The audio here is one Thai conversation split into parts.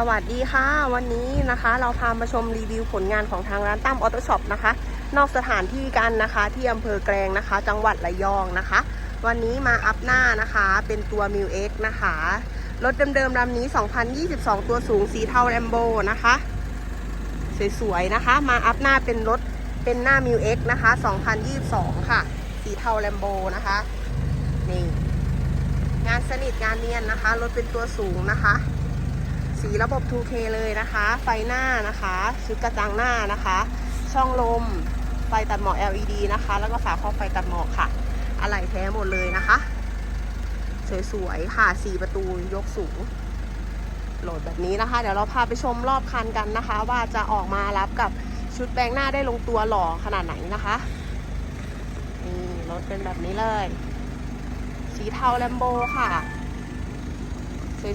สวัสดีค่ะ วันนี้นะคะ เราพามาชมรีวิวผลงานของทางร้านตั้มออโต้ช็อปนะคะ นอกสถานที่กันนะคะ ที่อำเภอแกลงนะคะ จังหวัดระยองนะคะ วันนี้มาอัพหน้านะคะ เป็นตัว m ิวเอ็กนะคะ รถเดิมๆลำนี้ 2022 ตัวสูงสีเทาแลมโบนะคะ สวยๆนะคะ มาอัพหน้าเป็นรถเป็นหน้า m ิวเอ็กนะคะ 2022 ค่ะ สีเทาแลมโบนะคะนี่งานสนิทงานเนียนนะคะรถเป็นตัวสูงนะคะ สีระบบ 2K เลยนะคะ ไฟหน้านะคะชุดกระจังหน้านะคะ ช่องลม ไฟตัดหมอก LED นะคะ แล้วก็ฝาครอบไฟตัดหมอกค่ะ อะไหล่แท้หมดเลยนะคะ สวยๆ ค่ะสีประตูยกสูง โหลดแบบนี้นะคะ เดี๋ยวเราพาไปชมรอบคันกันนะคะ ว่าจะออกมารับกับชุดแปลงหน้าได้ลงตัวหล่อขนาดไหนนะคะนี่รถเป็นแบบนี้เลย สีเทาแลมโบค่ะ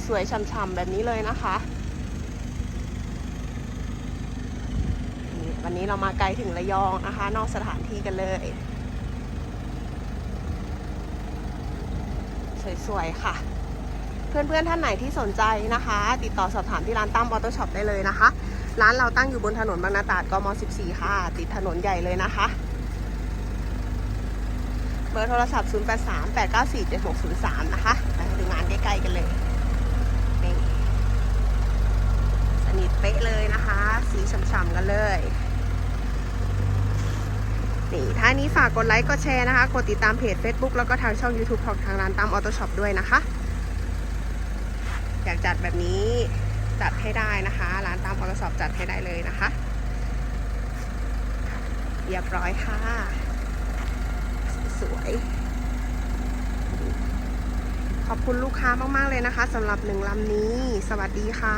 สวยๆช่ำๆแบบนี้เลยนะคะวันนี้เรามาไกลถึงระยองนะคะ นอกสถานที่กันเลย สวยๆค่ะ เพื่อนๆท่านไหนที่สนใจนะคะ ติดต่อสอบถามที่ร้านตั้มออโต้ช็อปได้เลยนะคะ ร้านเราตั้งอยู่บนถนนบางนาตราดกม 14 ค่ะ ติดถนนใหญ่เลยนะคะ เบอร์โทรศัพท์ 083 894 7603 นะคะไปดูงานใกล้ๆกันเลย นี่สนิทเป๊ะเลยนะคะ สีฉ่ำๆกัน เลย นี่ท้ายนี้ฝากกดไลค์กดแชร์นะคะ กดติดตามเพจ Facebook แล้วก็ทางช่อง YouTube ของทางร้านตามออโต้ช็อปด้วยนะคะ อยากจัดแบบนี้จัดให้ได้นะคะ ร้านตามออโต้ช็อปจัดให้ได้เลยนะคะ เรียบร้อยค่ะ สวยขอบคุณลูกค้ามาก ๆ เลยนะคะสำหรับหนึ่งลำนี้ สวัสดีค่ะ